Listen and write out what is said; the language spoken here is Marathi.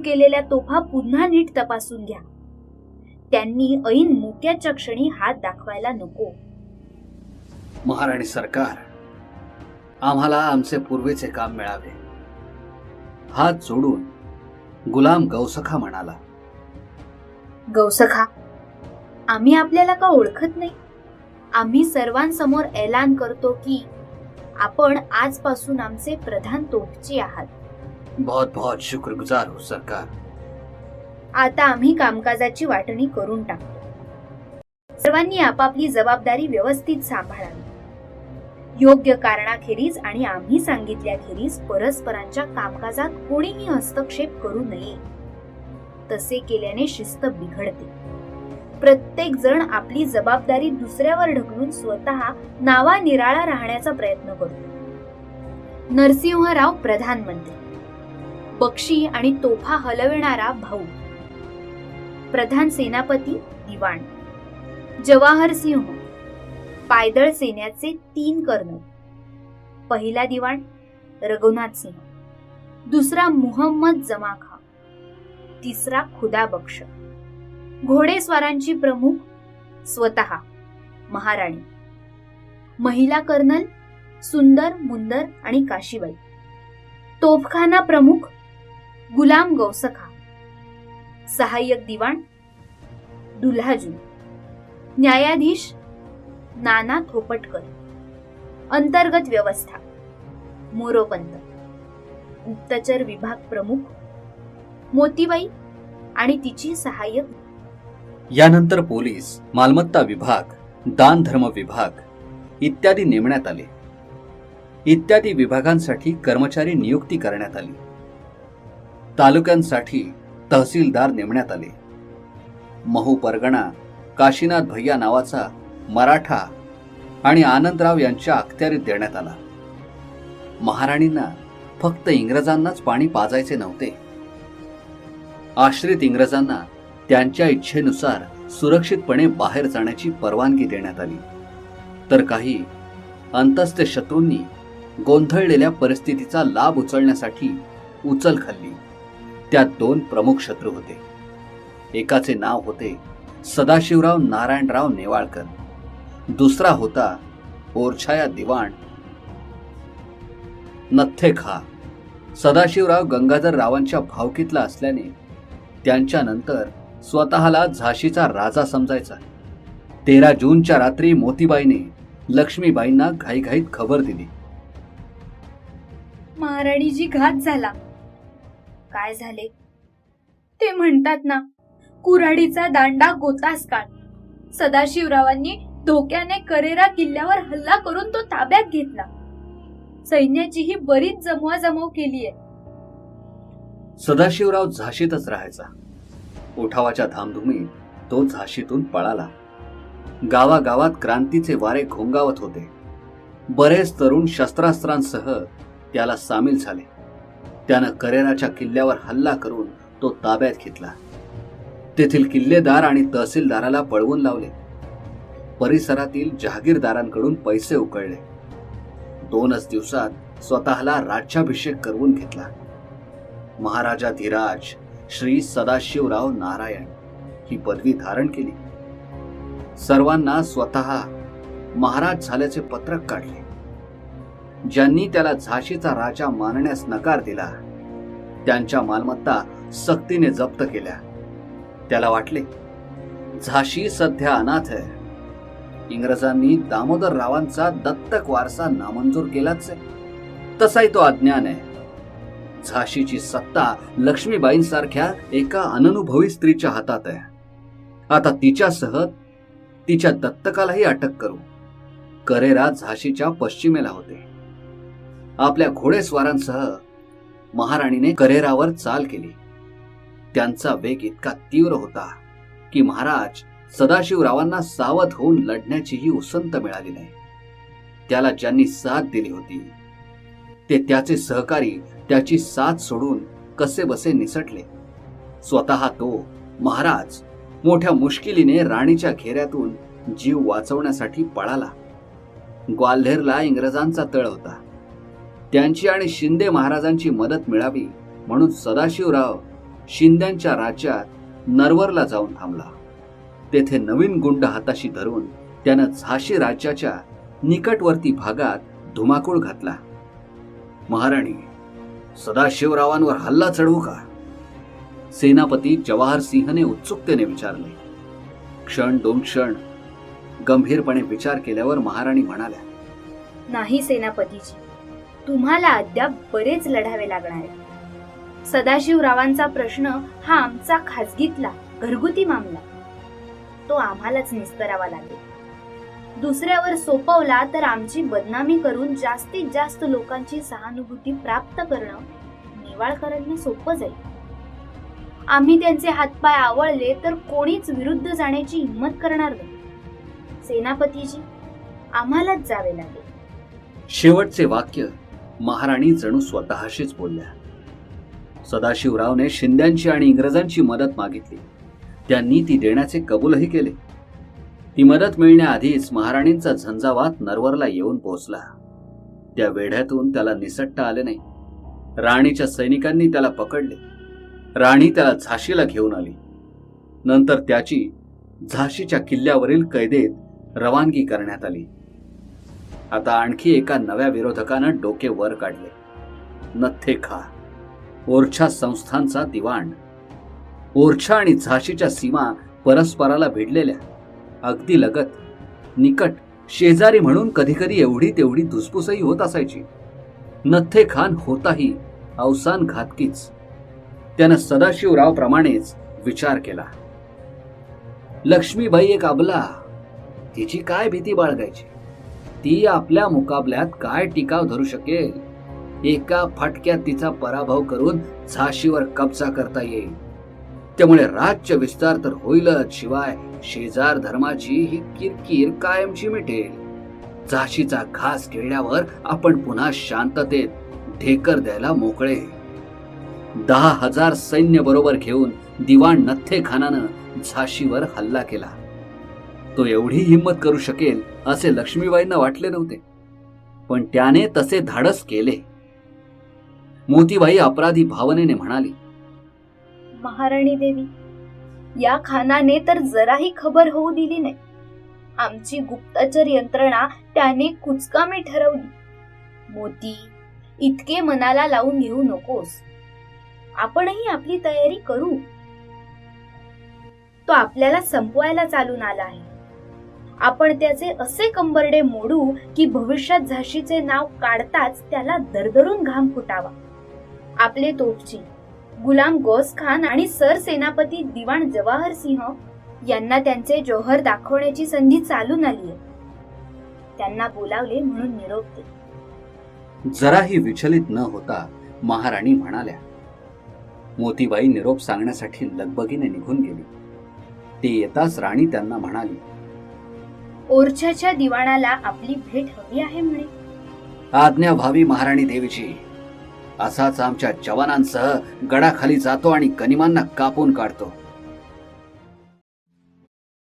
केलेल्या तोफा पुन्हा नीट तपासून घ्या. त्यांनी ऐन मोक्याच्या क्षणी हात दाखवायला नको. महाराणी सरकार आम्हाला आमचे पूर्वीचे काम मिळावे. हात जोडून गुलाम गौसखा म्हणाला. गौसखा आम्ही आपल्याला का ओळखत नाही? आम्ही सर्वांसमोर ऐलान करतो की आपण आजपासून आमचे प्रधान तोफचे आहात. बहुत बहुत शुक्रगुजार हो सरकार। आता आम्ही कामकाजाची वाटणी करून टाकतो सर्वांनी आपापली जबाबदारी व्यवस्थित सांभाळावी. योग्य कारणाखेरीज आणि आम्ही सांगितल्याखेरीज परस्परांच्या कामकाजात कोणीही हस्तक्षेप करू नये. तसे केल्याने शिस्त बिघडते. प्रत्येक जण आपली जबाबदारी दुसऱ्यावर ढकलून स्वतः नावा निराळा राहण्याचा प्रयत्न करतो. नरसिंहराव प्रधानमंत्री बक्षी आणि तोफा हलविणारा भाऊ. प्रधान सेनापती दिवाण. जवाहर सिंह. पायदळ सेन्याचे तीन कर्नल. पहिला दिवाण रघुनाथ सिंह. दुसरा मुहम्मद जमाखा. तिसरा खुदा बक्ष घोडेस्वारांची प्रमुख स्वतः महाराणी. महिला कर्नल सुंदर मुंदर आणि काशीबाई. तोफखाना प्रमुख गुलाम गौसखा. सहाय्यक दिवाण दुल्हाजू न्यायाधीश नाना थोपटकर. अंतर्गत व्यवस्था मोरोपंत. गुप्तचर विभाग प्रमुख मोतीबाई आणि तिची सहाय्यक. यानंतर पोलीस मालमत्ता विभाग दान धर्म विभाग इत्यादी नेमण्यात आले. इत्यादी विभागांसाठी कर्मचारी नियुक्ती करण्यात आली. तालुक्यांसाठी तहसीलदार नेमण्यात आले. महू परगणा काशीनाथ भैया नावाचा मराठा आणि आनंदराव यांच्या अखत्यारीत देण्यात आला. महाराणींना फक्त इंग्रजांनाच पाणी पाजायचे नव्हते. आश्रित इंग्रजांना त्यांच्या इच्छेनुसार सुरक्षितपणे बाहेर जाण्याची परवानगी देण्यात आली. तर काही अंतस्थ शत्रूंनी गोंधळलेल्या परिस्थितीचा लाभ उचलण्यासाठी उचल खाल्ली. त्यात दोन प्रमुख शत्रू होते. एकाचे नाव होते सदाशिवराव नारायणराव नेवाळकर. दुसरा होता ओरछाया दिवाण नथ्थे खा सदाशिवराव गंगाधर रावांच्या भावकीतला असल्याने त्यांच्यानंतर स्वतःला झाशीचा राजा समजायचा. तेरा जूनच्या रात्री मोतीबाईने लक्ष्मीबाईंना घाईघाईत खबर दिली. महाराणीजी घात झाला. काय झाले? ते म्हणतात ना कुऱ्हाडीचा दांडा गोतास काढ सदाशिवरावांनी धोक्याने करेरा किल्ल्यावर हल्ला करून तो ताब्यात घेतला. सैन्याची ही बरीच जमवाजमव केली आहे सदाशिवराव झाशीतच राहायचा. उठावाच्या धामधुमीत तो झाशीतून पळाला. गावागावात क्रांतीचे वारे घोंगावत होते. बरेच तरुण शस्त्रास्त्रांसह त्याला सामील झाले. त्यानं करेराच्या किल्ल्यावर हल्ला करून तो ताब्यात घेतला. तेथील किल्लेदार आणि तहसीलदाराला पळवून लावले. परिसरातील जहागीरदारांकडून पैसे उकळले. दोनच दिवसात स्वतःला राज्याभिषेक करवून घेतला. महाराजा धीराज श्री सदाशिवराव नारायण ही पदवी धारण केली. सर्वांना स्वतः महाराज झाल्याचे पत्रक काढले. ज्यांनी त्याला झाशीचा राजा मानण्यास नकार दिला. त्यांच्या मालमत्ता सक्तीने जप्त केल्या. त्याला वाटले झाशी सध्या अनाथ आहे. इंग्रजांनी दामोदर रावांचा दत्तक वारसा नामंजूर केलाच आहे. तसाही तो अज्ञान आहे. झाशीची सत्ता लक्ष्मीबाईंसारख्या एका अननुभवी स्त्रीच्या हातात आहे. आता तिच्यासह तिच्या दत्तकालाही अटक करू. करेरा झाशीच्या पश्चिमेला होते. आपल्या घोडेस्वारांसह महाराणीने करेरावर चाल केली. त्यांचा वेग इतका तीव्र होता की महाराज सदाशिवरावांना सावध होऊन लढण्याचीही उसंत मिळाली नाही. त्याला ज्यांनी साथ दिली होती ते त्याचे सहकारी त्याची साथ सोडून कसे बसे निसटले. स्वतः तो महाराज मोठ्या मुश्किलीने राणीच्या घेऱ्यातून जीव वाचवण्यासाठी पळाला. ग्वाल्हेरला इंग्रजांचा तळ होता. त्यांची आणि शिंदे महाराजांची मदत मिळावी म्हणून सदाशिवराव शिंद्यांच्या राज्यात नरवरला जाऊन थांबला. तेथे नवीन गुंड हाताशी धरून त्यानं झाशी राज्याच्या निकटवर्ती भागात धुमाकूळ घातला. महाराणी सदाशिवरावांवर हल्ला चढवू का? सेनापती जवाहर सिंहने उत्सुकतेने विचारले. क्षण दोन क्षण गंभीरपणे विचार केल्यावर महाराणी म्हणाल्या नाही सेनापतीजी. तुम्हाला अद्याप बरेच लढावे लागणार आहे सदाशिवरावांचा प्रश्न हा आमचा खाजगीतला घरगुती मामला. तो आम्हालाच निस्तरावा लागेल. दुसऱ्यावर सोपवला तर आमची बदनामी करून जास्तीत जास्त लोकांची सहानुभूती प्राप्त करणं निवाळकरांना सोपं जाईल. आम्ही त्यांचे हातपाय आवळले तर कोणीच विरुद्ध जाण्याची हिंमत करणार नाही. सेनापतीजी आम्हालाच जावे लागेल. शेवटचे वाक्य महाराणी जणू स्वतःशीच बोलल्या. सदाशिवरावने शिंद्यांची आणि इंग्रजांची मदत मागितली. त्यांनी ती देण्याचे कबूलही केले. ती मदत मिळण्याआधीच महाराणींचा झंझावात नरवरला येऊन पोहोचला. त्या वेढ्यातून त्याला निसटता आले नाही. राणीच्या सैनिकांनी त्याला पकडले. राणी त्याला झाशीला घेऊन आली. नंतर त्याची झाशीच्या किल्ल्यावरील कैदेत रवानगी करण्यात आली. आता आणखी एका नव्या विरोधकानं डोके वर काढले. नथे खा. ओरछा संस्थांचा दिवाण. ओरछा आणि झाशीच्या सीमा परस्पराला भिडलेल्या. अगदी लगत. निकट. शेजारी म्हणून कधीकधी एवढी तेवढी धुसफुसही होत असायची. नथे खान होताही अवसान घातकीच. त्यानं सदाशिवराव प्रमाणेच विचार केला. लक्ष्मीबाई एक अबला. तिची काय भीती बाळगायची? ती आपल्या मुकाबल्यात काय टिकाव धरू शकेल? एका फटक्यात तिचा पराभव करून झाशीवर कब्जा करता येईल. त्यामुळे राज्य विस्तार तर होईलच शिवाय शेजार धर्माची ही किरकिर कायमची मिटेल. झाशीचा घास गिळल्यावर आपण पुन्हा शांततेत ढेकर द्यायला मोकळे. दहा हजार सैन्य बरोबर घेऊन दिवाण नथ्थे खानानं झाशीवर हल्ला केला. तो एवढी हिंमत करू शकेल असे लक्ष्मीबाईंना वाटले नव्हते. पण त्याने तसे धाडस केले. मोतीबाई अपराधी भावनेने म्हणाली महाराणी देवी या खानाने तर जराही खबर होऊ दिली नाही. आमची गुप्तचर यंत्रणा त्याने कुचकामी ठरवली. मोती इतके मनाला लावून घेऊ नकोस. आपणही आपली तयारी करू. तो आपल्याला संपवायला चालून आला आहे. आपण त्याचे असे कंबरडे मोडू की भविष्यात झाशीचे नाव काढताच त्याला दरदरून घाम फुटावा. आपले तोपची गुलाम गोस खान आणि सर सेनापती दिवाण जवाहर सिंह यांना त्यांचे जोहर दाखवण्याची संधी चालून आली आहे. त्यांना बोलावले म्हणून निरोप दे जराही विचलित न होता महाराणी म्हणाल्या मोतीबाई निरोप सांगण्यासाठी लगबगीने निघून गेली. ते येताच राणी त्यांना म्हणाली ओरछाच्या दिवाणाला आपली भेट हवी आहे म्हणे. आज्ञा भावी महाराणी देवीची असाच आमच्या जवानांसह गडाखाली जातो आणि गनिमांना कापून काढतो.